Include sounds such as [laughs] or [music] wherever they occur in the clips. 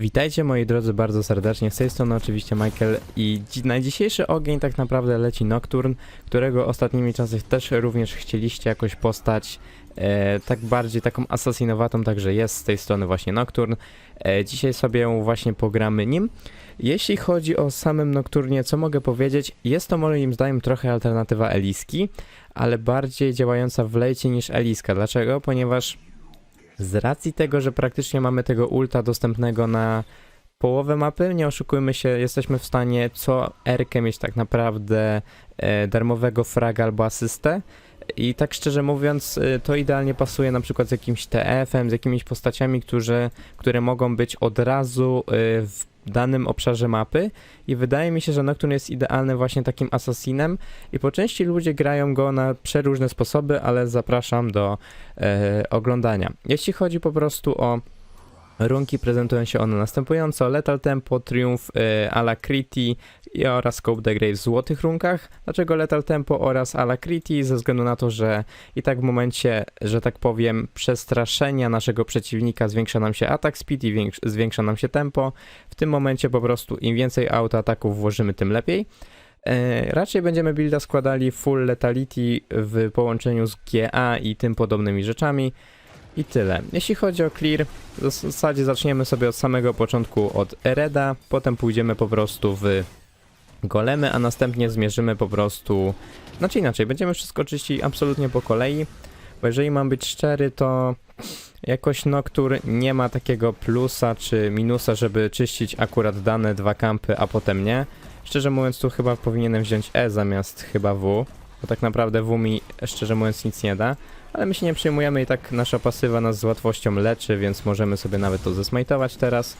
Witajcie moi drodzy bardzo serdecznie, z tej strony oczywiście Michael i na dzisiejszy ogień tak naprawdę leci Nocturne, którego ostatnimi czasy też również chcieliście jakoś postać e, tak bardziej taką asasinowatą, także jest z tej strony właśnie Nocturne. E, dzisiaj sobie właśnie pogramy nim. Jeśli chodzi o samym Nocturnie, co mogę powiedzieć, jest to moim zdaniem trochę alternatywa Eliski, ale bardziej działająca w lejcie niż Eliska. Dlaczego? Ponieważ z racji tego, że praktycznie mamy tego ulta dostępnego na połowę mapy, nie oszukujmy się, jesteśmy w stanie co erkę mieć tak naprawdę e, darmowego fraga albo asystę. I tak szczerze mówiąc, e, to idealnie pasuje na przykład z jakimś TF-em, z jakimiś postaciami, którzy, które mogą być od razu e, w danym obszarze mapy. I wydaje mi się, że Nocturne jest idealny właśnie takim asasinem. I po części ludzie grają go na przeróżne sposoby, ale zapraszam do e, oglądania. Jeśli chodzi po prostu o runki, prezentują się one następująco: Lethal Tempo, Triumph, e, Alacrity i oraz Scope the Grave w złotych runkach. Dlaczego Lethal Tempo oraz Alacrity? Ze względu na to, że i tak w momencie, że tak powiem, przestraszenia naszego przeciwnika zwiększa nam się atak speed i większ- zwiększa nam się tempo. W tym momencie po prostu im więcej autoataków włożymy, tym lepiej. E, raczej będziemy builda składali full lethality w połączeniu z GA i tym podobnymi rzeczami. I tyle. Jeśli chodzi o clear, w zasadzie zaczniemy sobie od samego początku od Ereda, potem pójdziemy po prostu w golemy, a następnie zmierzymy po prostu... Znaczy inaczej, będziemy wszystko czyścić absolutnie po kolei, bo jeżeli mam być szczery, to jakoś Noctur nie ma takiego plusa czy minusa, żeby czyścić akurat dane dwa kampy, a potem nie. Szczerze mówiąc, tu chyba powinienem wziąć E zamiast chyba W, bo tak naprawdę W mi szczerze mówiąc nic nie da. Ale my się nie przejmujemy i tak nasza pasywa nas z łatwością leczy, więc możemy sobie nawet to zesmajtować teraz.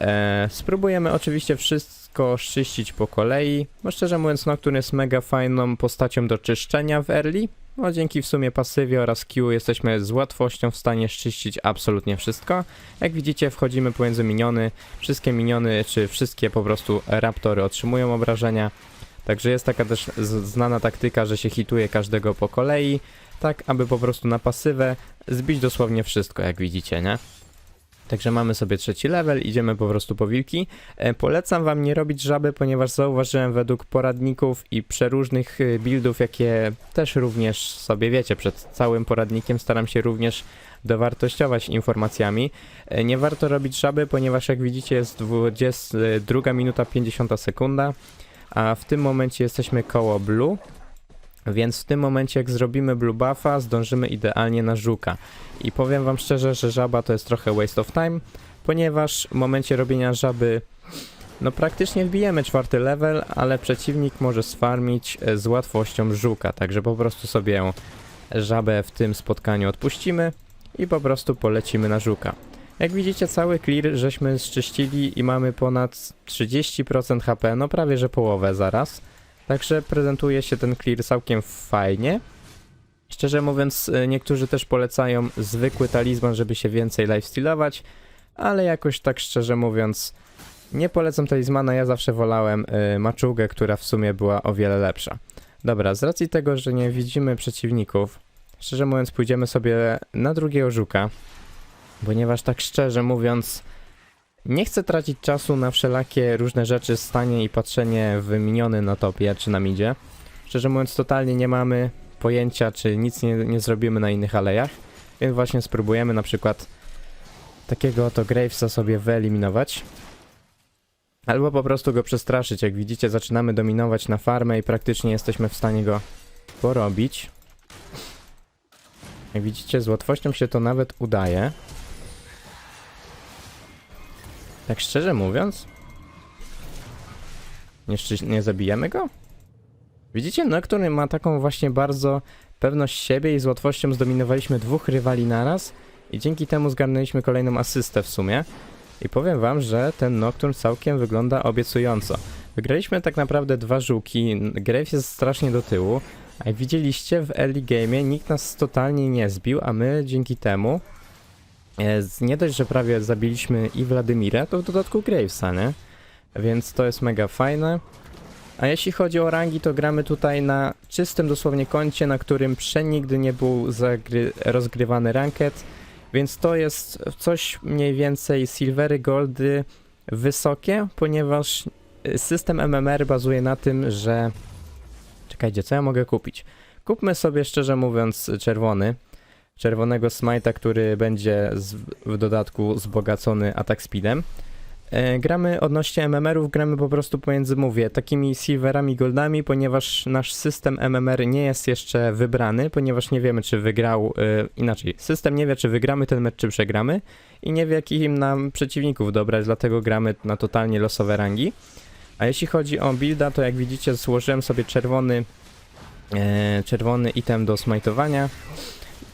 E, spróbujemy oczywiście wszystko czyścić po kolei, bo szczerze mówiąc Nocturne jest mega fajną postacią do czyszczenia w early. No, dzięki w sumie pasywie oraz Q jesteśmy z łatwością w stanie czyścić absolutnie wszystko. Jak widzicie wchodzimy pomiędzy miniony, wszystkie miniony czy wszystkie po prostu raptory otrzymują obrażenia. Także jest taka też znana taktyka, że się hituje każdego po kolei, tak aby po prostu na pasywę zbić dosłownie wszystko, jak widzicie, nie? Także mamy sobie trzeci level, idziemy po prostu po wilki. E, polecam wam nie robić żaby, ponieważ zauważyłem według poradników i przeróżnych y, buildów, jakie też również sobie wiecie, przed całym poradnikiem staram się również dowartościować informacjami. E, nie warto robić żaby, ponieważ jak widzicie jest 22 minuta 50 sekunda, a w tym momencie jesteśmy koło blue. Więc w tym momencie, jak zrobimy blue buffa, zdążymy idealnie na żuka. I powiem wam szczerze, że żaba to jest trochę waste of time, ponieważ w momencie robienia żaby, no praktycznie wbijemy czwarty level, ale przeciwnik może sfarmić e, z łatwością żuka, także po prostu sobie żabę w tym spotkaniu odpuścimy i po prostu polecimy na żuka. Jak widzicie, cały clear żeśmy zczyścili i mamy ponad 30% HP, no prawie że połowę zaraz. Także prezentuje się ten clear całkiem fajnie. Szczerze mówiąc, y, niektórzy też polecają zwykły talizman, żeby się więcej lifestyle'ować, ale jakoś tak szczerze mówiąc, nie polecam talizmana, ja zawsze wolałem y, maczugę, która w sumie była o wiele lepsza. Dobra, z racji tego, że nie widzimy przeciwników, szczerze mówiąc pójdziemy sobie na drugiego żuka, ponieważ tak szczerze mówiąc, nie chcę tracić czasu na wszelakie różne rzeczy, stanie i patrzenie w miniony na topie czy na midzie. Szczerze mówiąc, totalnie nie mamy pojęcia, czy nic nie, nie zrobimy na innych alejach, więc właśnie spróbujemy na przykład takiego oto Gravesa sobie wyeliminować. Albo po prostu go przestraszyć. Jak widzicie, zaczynamy dominować na farmę i praktycznie jesteśmy w stanie go porobić. Jak widzicie, z łatwością się to nawet udaje. Tak szczerze mówiąc, nie, zabijemy go? Widzicie, Nocturne ma taką właśnie bardzo pewność siebie i z łatwością zdominowaliśmy dwóch rywali naraz i dzięki temu zgarnęliśmy kolejną asystę w sumie. I powiem wam, że ten Nocturne całkiem wygląda obiecująco. Wygraliśmy tak naprawdę dwa żółki, Graves jest strasznie do tyłu, a jak widzieliście w early game nikt nas totalnie nie zbił, a my dzięki temu nie dość, że prawie zabiliśmy i Władimirę, to w dodatku Gravesa, nie? Więc to jest mega fajne. A jeśli chodzi o rangi, to gramy tutaj na czystym dosłownie koncie, na którym przenigdy nie był rozgrywany ranket. Więc to jest coś mniej więcej silvery, goldy wysokie, ponieważ y, system MMR bazuje na tym, że... Czekajcie, co ja mogę kupić? Kupmy sobie szczerze mówiąc czerwony. Czerwonego smite'a, który będzie z, w dodatku wzbogacony atak speedem. E, gramy odnośnie MMR-ów, gramy po prostu pomiędzy, mówię, takimi silverami, goldami, ponieważ nasz system MMR nie jest jeszcze wybrany, ponieważ nie wiemy, czy wygrał, e, inaczej, system nie wie, czy wygramy ten mecz, czy przegramy i nie wie, jakich nam przeciwników dobrać, dlatego gramy na totalnie losowe rangi. A jeśli chodzi o builda, to jak widzicie, złożyłem sobie czerwony, e, czerwony item do smajtowania.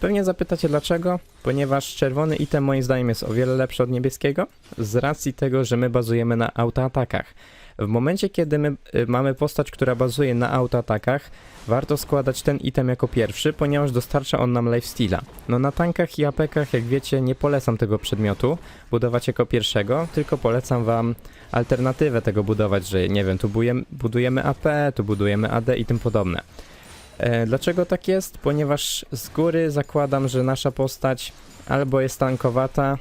Pewnie zapytacie dlaczego? Ponieważ czerwony item moim zdaniem jest o wiele lepszy od niebieskiego, z racji tego, że my bazujemy na autoatakach. W momencie, kiedy my y, mamy postać, która bazuje na autoatakach, warto składać ten item jako pierwszy, ponieważ dostarcza on nam lifesteala. No na tankach i apekach, jak wiecie, nie polecam tego przedmiotu budować jako pierwszego, tylko polecam wam alternatywę tego budować, że nie wiem, tu budujemy AP, tu budujemy AD i tym podobne. E, Dlaczego tak jest? Ponieważ z góry zakładam, że nasza postać albo jest tankowata,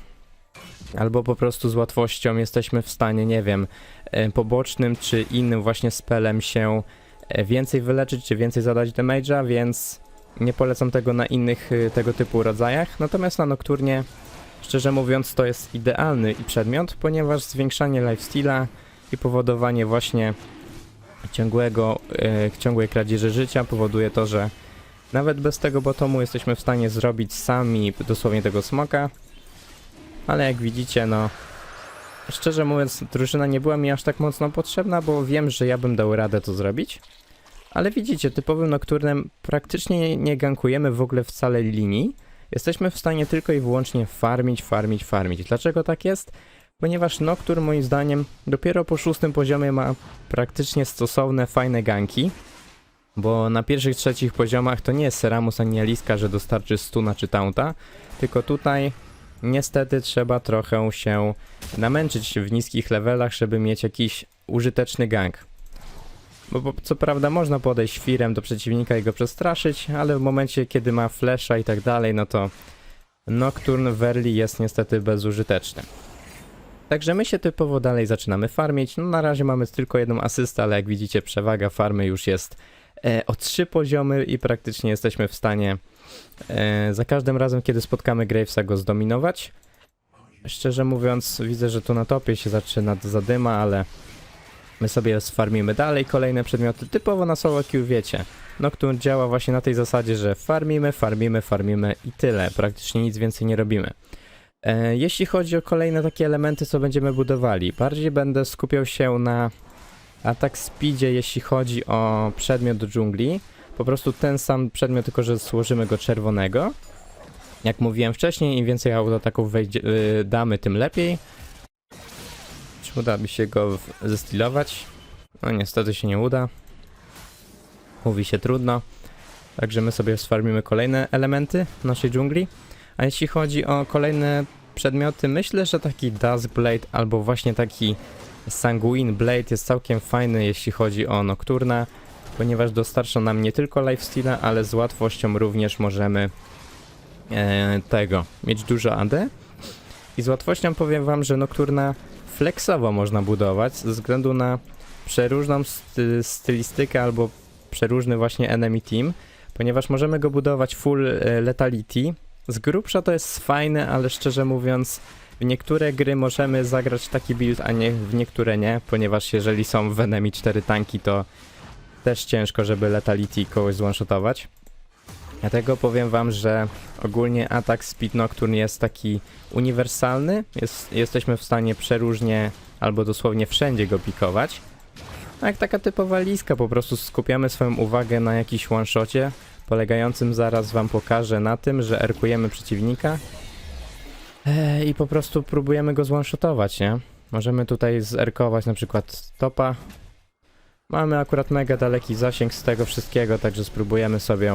albo po prostu z łatwością jesteśmy w stanie, nie wiem, e, pobocznym czy innym właśnie spelem się e, więcej wyleczyć, czy więcej zadać damage'a, więc nie polecam tego na innych tego typu rodzajach. Natomiast na Nocturnie, szczerze mówiąc, to jest idealny i przedmiot, ponieważ zwiększanie lifesteala i powodowanie właśnie ciągłego, e, ciągłej kradzieży życia powoduje to, że nawet bez tego botomu jesteśmy w stanie zrobić sami dosłownie tego smoka. Ale jak widzicie, no szczerze mówiąc, drużyna nie była mi aż tak mocno potrzebna, bo wiem, że ja bym dał radę to zrobić. Ale widzicie, typowym nocturnem praktycznie nie, nie gankujemy w ogóle wcale linii. Jesteśmy w stanie tylko i wyłącznie farmić, farmić, farmić. Dlaczego tak jest? Ponieważ Nocturne moim zdaniem dopiero po szóstym poziomie ma praktycznie stosowne, fajne ganki. Bo na pierwszych, trzecich poziomach to nie jest Seramus ani Aliska, że dostarczy stuna czy taunta, tylko tutaj niestety trzeba trochę się namęczyć w niskich levelach, żeby mieć jakiś użyteczny gang. Bo, bo co prawda można podejść świrem do przeciwnika i go przestraszyć, ale w momencie kiedy ma flesza i tak dalej, no to Nocturne w early jest niestety bezużyteczny. Także my się typowo dalej zaczynamy farmić. No na razie mamy tylko jedną asystę, ale jak widzicie przewaga farmy już jest e, o trzy poziomy i praktycznie jesteśmy w stanie e, za każdym razem, kiedy spotkamy Gravesa go zdominować. Szczerze mówiąc widzę, że tu na topie się zaczyna zadyma, ale my sobie sfarmimy dalej kolejne przedmioty. Typowo na solo queue wiecie. Nocturne działa właśnie na tej zasadzie, że farmimy, farmimy, farmimy i tyle. Praktycznie nic więcej nie robimy. E, Jeśli chodzi o kolejne takie elementy, co będziemy budowali, bardziej będę skupiał się na atak speedzie, jeśli chodzi o przedmiot dżungli. Po prostu ten sam przedmiot, tylko że złożymy go czerwonego. Jak mówiłem wcześniej, im więcej autoataków wejdzie, y, damy, tym lepiej. Czy uda mi się go zestylować? No niestety się nie uda. Mówi się trudno. Także my sobie sfarmimy kolejne elementy naszej dżungli. A jeśli chodzi o kolejne przedmioty, myślę, że taki Dusk Blade albo właśnie taki Sanguine Blade jest całkiem fajny, jeśli chodzi o Nocturna, ponieważ dostarcza nam nie tylko lifesteala, ale z łatwością również możemy e, tego, mieć dużo AD. I z łatwością powiem wam, że Nocturna flexowo można budować, ze względu na przeróżną sty stylistykę albo przeróżny właśnie enemy team, ponieważ możemy go budować full e, letality, z grubsza to jest fajne, ale szczerze mówiąc, w niektóre gry możemy zagrać taki build, a nie w niektóre nie, ponieważ jeżeli są w enemy 4 tanki, to też ciężko, żeby letality kogoś zwanshotować. Dlatego powiem wam, że ogólnie atak Speed Nocturne jest taki uniwersalny, jest, jesteśmy w stanie przeróżnie albo dosłownie wszędzie go pikować. A jak taka typowa liska, po prostu skupiamy swoją uwagę na jakiś one-shocie, polegającym zaraz wam pokażę na tym, że erkujemy przeciwnika Eee, i po prostu próbujemy go zwanshotować, nie? Możemy tutaj zerkować na przykład topa. Mamy akurat mega daleki zasięg z tego wszystkiego, także spróbujemy sobie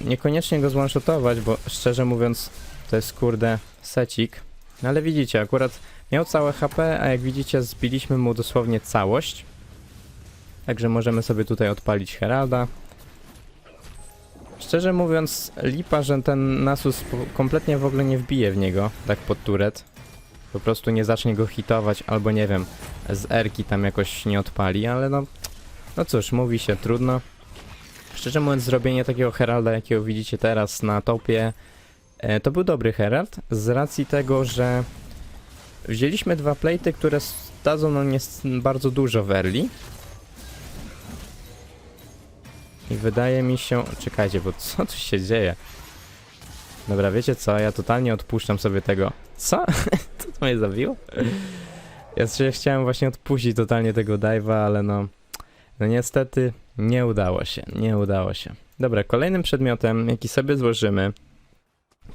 niekoniecznie go zwanshotować, bo szczerze mówiąc to jest kurde secik. No ale widzicie, akurat miał całe HP, a jak widzicie zbiliśmy mu dosłownie całość. Także możemy sobie tutaj odpalić Heralda. Szczerze mówiąc, lipa, że ten Nasus kompletnie w ogóle nie wbije w niego, tak pod turet. Po prostu nie zacznie go hitować, albo nie wiem, z erki tam jakoś nie odpali, ale no... No cóż, mówi się, trudno. Szczerze mówiąc, zrobienie takiego Heralda, jakiego widzicie teraz na topie, e, to był dobry Herald, z racji tego, że wzięliśmy dwa plejty, które dadzą nam bardzo dużo w early. I wydaje mi się... Czekajcie, bo co tu się dzieje? Dobra, wiecie co? Ja totalnie odpuszczam sobie tego. Co? [laughs] Co to mnie zabiło? Ja się chciałem właśnie odpuścić totalnie tego dive'a, ale no... No niestety nie udało się, nie udało się. Dobra, kolejnym przedmiotem, jaki sobie złożymy,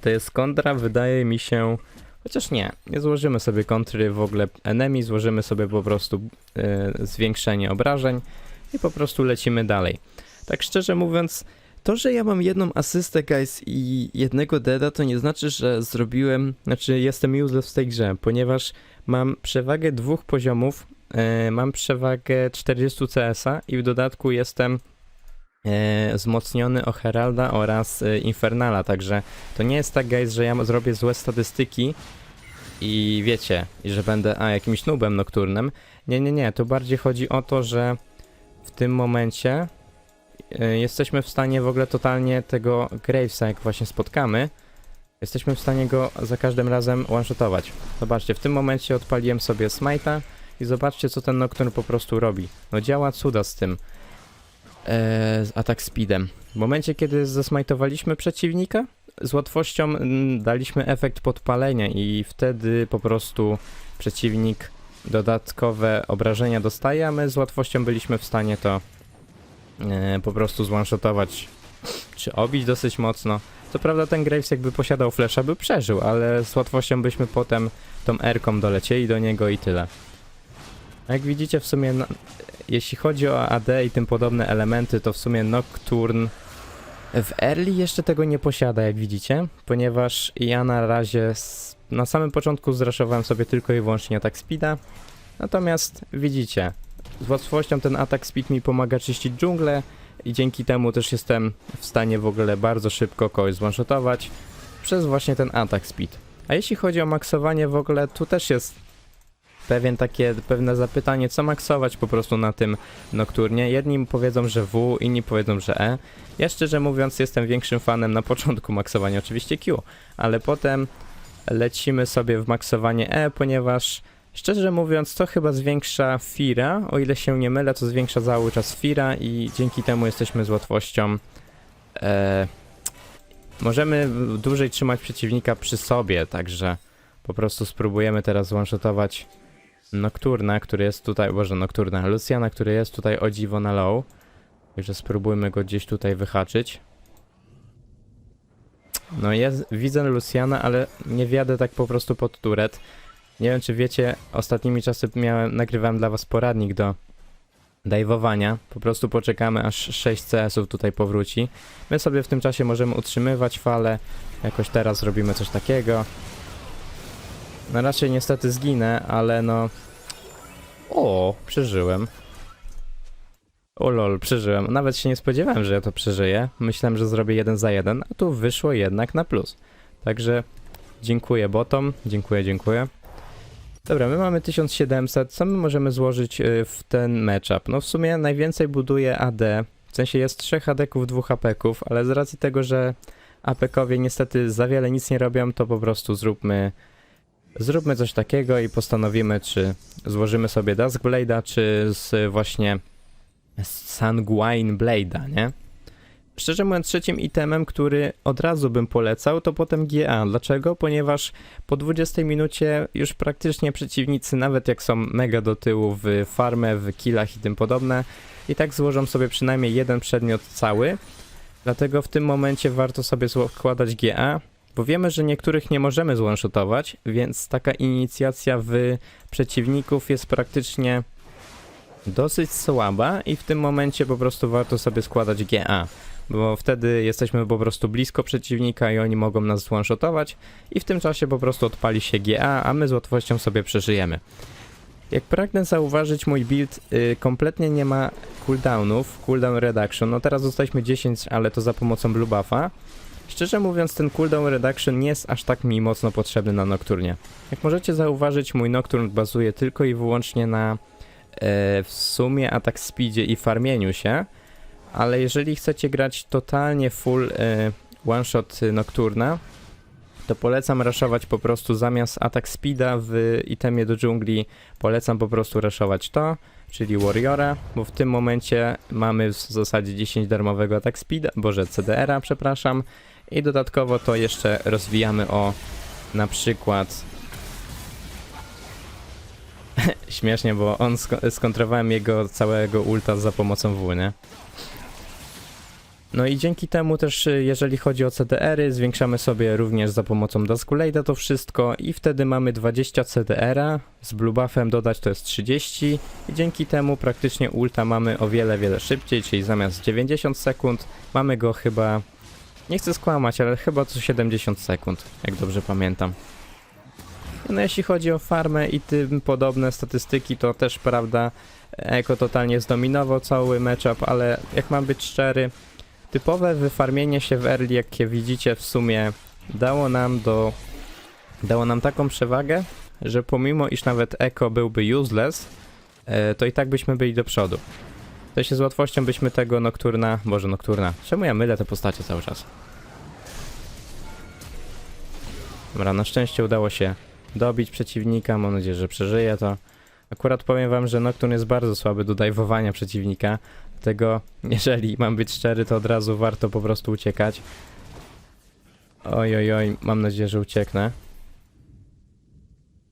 to jest kontra, wydaje mi się... Chociaż nie, nie złożymy sobie kontry w ogóle enemy, złożymy sobie po prostu e, zwiększenie obrażeń i po prostu lecimy dalej. Tak szczerze mówiąc, to, że ja mam jedną asystę, guys, i jednego deada, to nie znaczy, że zrobiłem, znaczy jestem useless w tej grze, ponieważ mam przewagę dwóch poziomów, e, mam przewagę 40 CS-a i w dodatku jestem e, wzmocniony o Heralda oraz e, Infernala, także to nie jest tak, guys, że ja zrobię złe statystyki i wiecie, i że będę a, jakimś nubem nocturnem. Nie, nie, nie, to bardziej chodzi o to, że w tym momencie jesteśmy w stanie w ogóle totalnie tego Gravesa, jak właśnie spotkamy, jesteśmy w stanie go za każdym razem one-shotować. Zobaczcie, w tym momencie odpaliłem sobie Smite'a i zobaczcie, co ten Nocturne po prostu robi. No działa cuda z tym e, atak speedem. W momencie, kiedy zasmajtowaliśmy przeciwnika, z łatwością mm, daliśmy efekt podpalenia i wtedy po prostu przeciwnik dodatkowe obrażenia dostaje, a my z łatwością byliśmy w stanie to e, po prostu zwanshotować czy obić dosyć mocno. Co prawda ten Graves jakby posiadał flesza, by przeżył, ale z łatwością byśmy potem tą R-ką dolecieli do niego i tyle. Jak widzicie w sumie, no, jeśli chodzi o AD i tym podobne elementy, to w sumie Nocturne w early jeszcze tego nie posiada, jak widzicie, ponieważ ja na razie na samym początku zraszowałem sobie tylko i wyłącznie atak speeda, natomiast widzicie, z łatwością ten atak speed mi pomaga czyścić dżunglę i dzięki temu też jestem w stanie w ogóle bardzo szybko kogoś zwanshotować przez właśnie ten atak speed. A jeśli chodzi o maksowanie w ogóle, tu też jest pewien takie, pewne zapytanie, co maksować po prostu na tym nokturnie. Jedni powiedzą, że W, inni powiedzą, że E. Ja szczerze mówiąc jestem większym fanem na początku maksowania oczywiście Q, ale potem lecimy sobie w maksowanie E, ponieważ szczerze mówiąc to chyba zwiększa Fira, o ile się nie mylę, to zwiększa cały czas Fira i dzięki temu jesteśmy z łatwością e, możemy dłużej trzymać przeciwnika przy sobie, także po prostu spróbujemy teraz one-shotować Nocturna, który jest tutaj, boże Nocturna, Luciana, który jest tutaj o dziwo na low. Także spróbujmy go gdzieś tutaj wyhaczyć. No jest, widzę Luciana, ale nie wjadę tak po prostu pod turet. Nie wiem czy wiecie, ostatnimi czasy miałem, nagrywałem dla was poradnik do dajwowania. Po prostu poczekamy aż 6 CS-ów tutaj powróci. My sobie w tym czasie możemy utrzymywać falę. Jakoś teraz robimy coś takiego. No raczej niestety zginę, ale no... O, przeżyłem. O lol, przeżyłem. Nawet się nie spodziewałem, że ja to przeżyję. Myślałem, że zrobię jeden za jeden, a tu wyszło jednak na plus. Także dziękuję botom, dziękuję, dziękuję. Dobra, my mamy 1700, co my możemy złożyć y, w ten matchup? No w sumie najwięcej buduje AD, w sensie jest 3 AD-ków, 2 AP-ków, ale z racji tego, że AP-kowie niestety za wiele nic nie robią, to po prostu zróbmy Zróbmy coś takiego i postanowimy, czy złożymy sobie Dusk czy z właśnie Sanguine Blade'a, nie? Szczerze mówiąc, trzecim itemem, który od razu bym polecał, to potem GA. Dlaczego? Ponieważ po 20 minucie już praktycznie przeciwnicy, nawet jak są mega do tyłu w farmę, w killach i tym podobne, i tak złożą sobie przynajmniej jeden przedmiot cały. Dlatego w tym momencie warto sobie składać GA, bo wiemy, że niektórych nie możemy zwanshotować, więc taka inicjacja w przeciwników jest praktycznie dosyć słaba i w tym momencie po prostu warto sobie składać GA, bo wtedy jesteśmy po prostu blisko przeciwnika i oni mogą nas zwanshotować i w tym czasie po prostu odpali się GA, a my z łatwością sobie przeżyjemy. Jak pragnę zauważyć, mój build y, kompletnie nie ma cooldownów, cooldown reduction. No teraz dostaliśmy 10, ale to za pomocą blue buffa. Szczerze mówiąc, ten cooldown reduction nie jest aż tak mi mocno potrzebny na Nocturnie. Jak możecie zauważyć, mój Nocturne bazuje tylko i wyłącznie na e, w sumie atak speedzie i farmieniu się, ale jeżeli chcecie grać totalnie full e, one shot Nocturna, to polecam raszować po prostu zamiast atak speeda w itemie do dżungli, polecam po prostu raszować to, czyli Warriora, bo w tym momencie mamy w zasadzie 10 darmowego atak speeda, boże CDR-a, przepraszam, i dodatkowo to jeszcze rozwijamy o na przykład [laughs] śmiesznie, bo on sk- skontrowałem jego całego ulta za pomocą W, nie? No i dzięki temu też, y, jeżeli chodzi o CDR-y, zwiększamy sobie również za pomocą Duskullade'a to wszystko i wtedy mamy 20 CDR-a, z blue buffem dodać to jest 30 i dzięki temu praktycznie ulta mamy o wiele, wiele szybciej, czyli zamiast 90 sekund mamy go chyba, nie chcę skłamać, ale chyba co 70 sekund, jak dobrze pamiętam. No jeśli chodzi o farmę i tym podobne statystyki, to też prawda, Eko totalnie zdominował cały matchup, ale jak mam być szczery, typowe wyfarmienie się w early, jakie widzicie w sumie dało nam do dało nam taką przewagę, że pomimo iż nawet Eko byłby useless, e, to i tak byśmy byli do przodu. To się z łatwością byśmy tego Nocturna, boże Nocturna, czemu ja mylę te postacie cały czas? Dobra, na szczęście udało się dobić przeciwnika, mam nadzieję, że przeżyje to. Akurat powiem wam, że Nocturne jest bardzo słaby do dajwowania przeciwnika, dlatego jeżeli mam być szczery, to od razu warto po prostu uciekać. Oj, oj, oj, mam nadzieję, że ucieknę.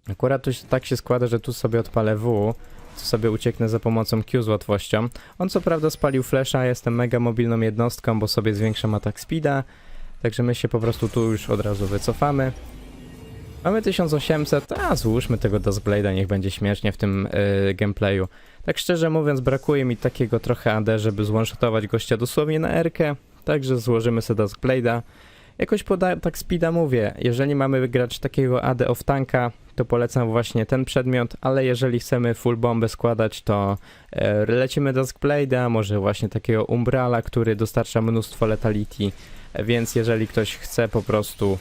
Akurat tu tak się składa, że tu sobie odpalę W, to sobie ucieknę za pomocą Q z łatwością. On co prawda spalił flasha, jestem mega mobilną jednostką, bo sobie zwiększam atak speeda, także my się po prostu tu już od razu wycofamy. Mamy 1800, a złóżmy tego Duskblade'a, niech będzie śmiesznie w tym yy, gameplayu. Tak szczerze mówiąc, brakuje mi takiego trochę AD, żeby zwanshotować gościa dosłownie na R-kę, także złożymy sobie Duskblade'a. Jakoś poda tak speeda mówię, jeżeli mamy grać takiego AD off tanka, to polecam właśnie ten przedmiot, ale jeżeli chcemy full bombę składać, to e, lecimy Duskblade'a, może właśnie takiego Umbrala, który dostarcza mnóstwo letality, więc jeżeli ktoś chce po prostu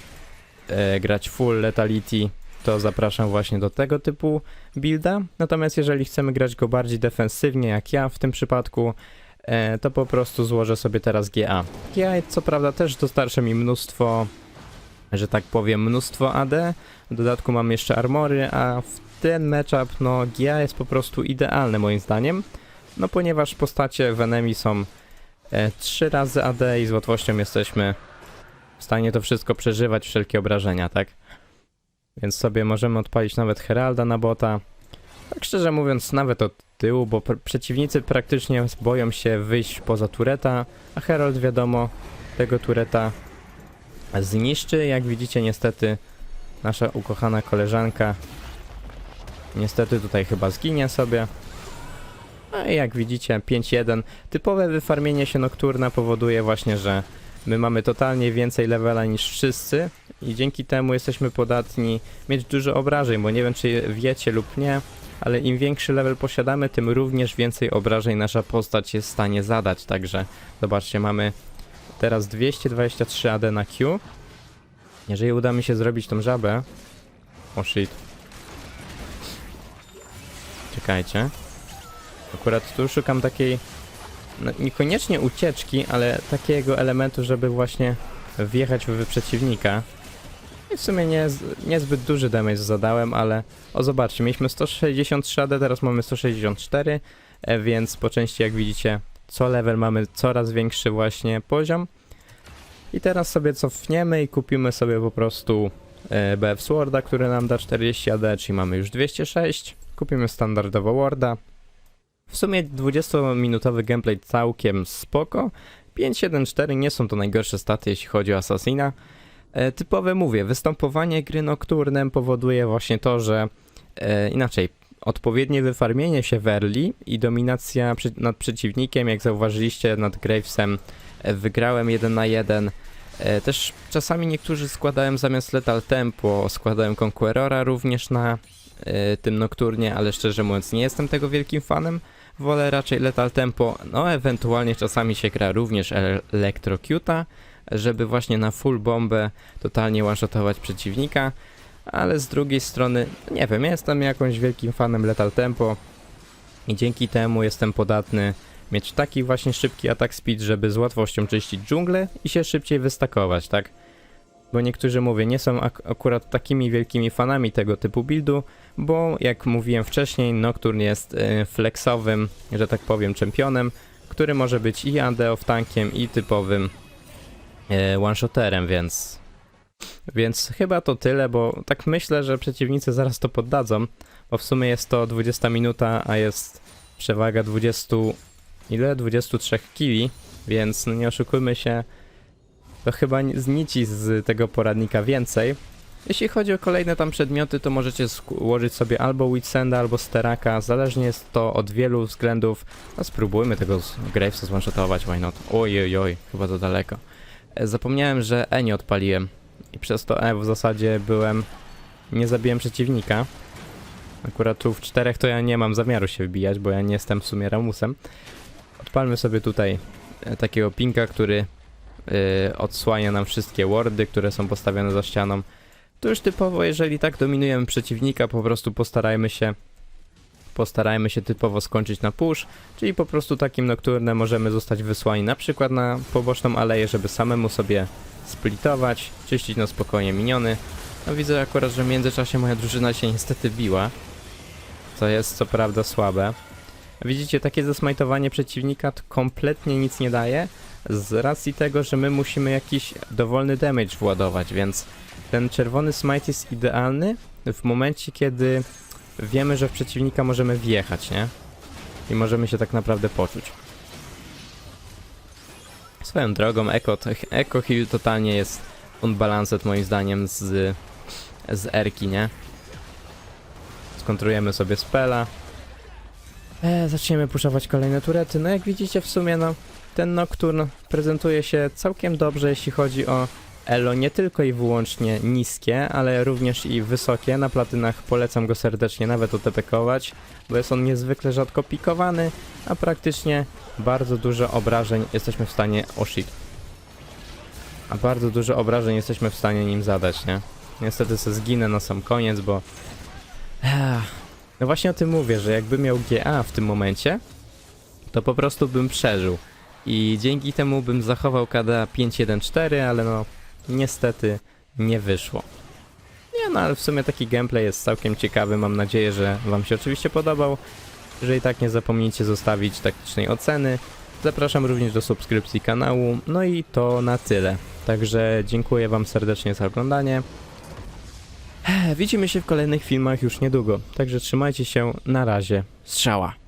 e, grać full letality, to zapraszam właśnie do tego typu builda. Natomiast jeżeli chcemy grać go bardziej defensywnie, jak ja w tym przypadku, e, to po prostu złożę sobie teraz GA. GA co prawda też dostarcza mi mnóstwo, że tak powiem, mnóstwo AD. W dodatku mam jeszcze armory, a w ten matchup, no GA jest po prostu idealny moim zdaniem. No ponieważ postacie w enemy są e, 3 razy AD i z łatwością jesteśmy stanie to wszystko przeżywać, wszelkie obrażenia, tak? Więc sobie możemy odpalić nawet Heralda na bota. Tak szczerze mówiąc, nawet od tyłu, bo pr- przeciwnicy praktycznie boją się wyjść poza tureta, a Herald wiadomo, tego tureta zniszczy. Jak widzicie, niestety nasza ukochana koleżanka niestety tutaj chyba zginie sobie. No i jak widzicie, 5-1. Typowe wyfarmienie się nokturna powoduje właśnie, że my mamy totalnie więcej levela niż wszyscy i dzięki temu jesteśmy podatni mieć dużo obrażeń, bo nie wiem czy wiecie lub nie, ale im większy level posiadamy, tym również więcej obrażeń nasza postać jest w stanie zadać, także zobaczcie, mamy teraz 223 AD na Q. Jeżeli uda mi się zrobić tą żabę... O shit. Czekajcie. Akurat tu szukam takiej... No, niekoniecznie ucieczki, ale takiego elementu, żeby właśnie wjechać w przeciwnika. I w sumie nie, niezbyt duży damage zadałem, ale o zobaczcie, mieliśmy 163 AD, teraz mamy 164, e, więc po części jak widzicie co level mamy coraz większy właśnie poziom. I teraz sobie cofniemy i kupimy sobie po prostu e, BF Sworda, który nam da 40 AD, czyli mamy już 206. Kupimy standardowo Warda. W sumie 20-minutowy gameplay całkiem spoko. 5-1-4 nie są to najgorsze staty, jeśli chodzi o Assassina. E, typowe mówię, występowanie gry nocturnem powoduje właśnie to, że e, inaczej, odpowiednie wyfarmienie się w early i dominacja przy, nad przeciwnikiem, jak zauważyliście nad Gravesem, e, wygrałem 1 na 1. E, też czasami niektórzy składałem zamiast Lethal Tempo, składałem Conquerora również na e, tym Nocturnie, ale szczerze mówiąc nie jestem tego wielkim fanem. Wolę raczej Lethal Tempo, no ewentualnie czasami się gra również ele- Electrocuta, żeby właśnie na full bombę totalnie one-shotować przeciwnika, ale z drugiej strony, nie wiem, jestem jakąś wielkim fanem Lethal Tempo i dzięki temu jestem podatny mieć taki właśnie szybki atak speed, żeby z łatwością czyścić dżunglę i się szybciej wystakować, tak? Bo niektórzy mówię, nie są ak- akurat takimi wielkimi fanami tego typu buildu, bo jak mówiłem wcześniej, Nocturne jest e, flexowym, że tak powiem, czempionem, który może być i AD tankiem i typowym e, one-shoterem, więc więc chyba to tyle, bo tak myślę, że przeciwnicy zaraz to poddadzą, bo w sumie jest to 20 minuta, a jest przewaga 20 ile? 23 kili, więc no nie oszukujmy się, to chyba z nici z tego poradnika więcej. Jeśli chodzi o kolejne tam przedmioty, to możecie ułożyć sobie albo Witsenda, albo Steraka, zależnie jest to od wielu względów. No spróbujmy tego Gravesa zwanshotować, why not? Oj, oj, chyba to daleko. E, Zapomniałem, że E nie odpaliłem i przez to E w zasadzie byłem... nie zabiłem przeciwnika. Akurat tu w czterech to ja nie mam zamiaru się wbijać, bo ja nie jestem w sumie Ramusem. Odpalmy sobie tutaj e, takiego pinka, który y, odsłania nam wszystkie wardy, które są postawione za ścianą. To już typowo, jeżeli tak dominujemy przeciwnika, po prostu postarajmy się postarajmy się typowo skończyć na push, czyli po prostu takim nocturnem możemy zostać wysłani na przykład na poboczną aleję, żeby samemu sobie splitować, czyścić na spokojnie miniony. No widzę akurat, że w międzyczasie moja drużyna się niestety biła, co jest co prawda słabe. Widzicie, takie zasmajtowanie przeciwnika kompletnie nic nie daje, z racji tego, że my musimy jakiś dowolny damage władować, więc ten czerwony smite jest idealny w momencie, kiedy wiemy, że w przeciwnika możemy wjechać, nie? I możemy się tak naprawdę poczuć. Swoją drogą, Echo, Echo Heal totalnie jest unbalanced moim zdaniem z, z Erki, nie? Skontrujemy sobie spela. E, zaczniemy puszować kolejne turety. No jak widzicie w sumie no ten Nocturne prezentuje się całkiem dobrze, jeśli chodzi o elo nie tylko i wyłącznie niskie, ale również i wysokie. Na platynach polecam go serdecznie nawet otepekować, bo jest on niezwykle rzadko pikowany, a praktycznie bardzo dużo obrażeń jesteśmy w stanie... O shit. A bardzo dużo obrażeń jesteśmy w stanie nim zadać, nie? Niestety se zginę na sam koniec, bo... No właśnie o tym mówię, że jakbym miał GA w tym momencie, to po prostu bym przeżył. I dzięki temu bym zachował KDA 5.1.4, ale no niestety nie wyszło. Nie no, ale w sumie taki gameplay jest całkiem ciekawy, mam nadzieję, że wam się oczywiście podobał. Jeżeli tak, nie zapomnijcie zostawić taktycznej oceny. Zapraszam również do subskrypcji kanału, no i to na tyle. Także dziękuję wam serdecznie za oglądanie. Widzimy się w kolejnych filmach już niedługo, także trzymajcie się, na razie, strzała.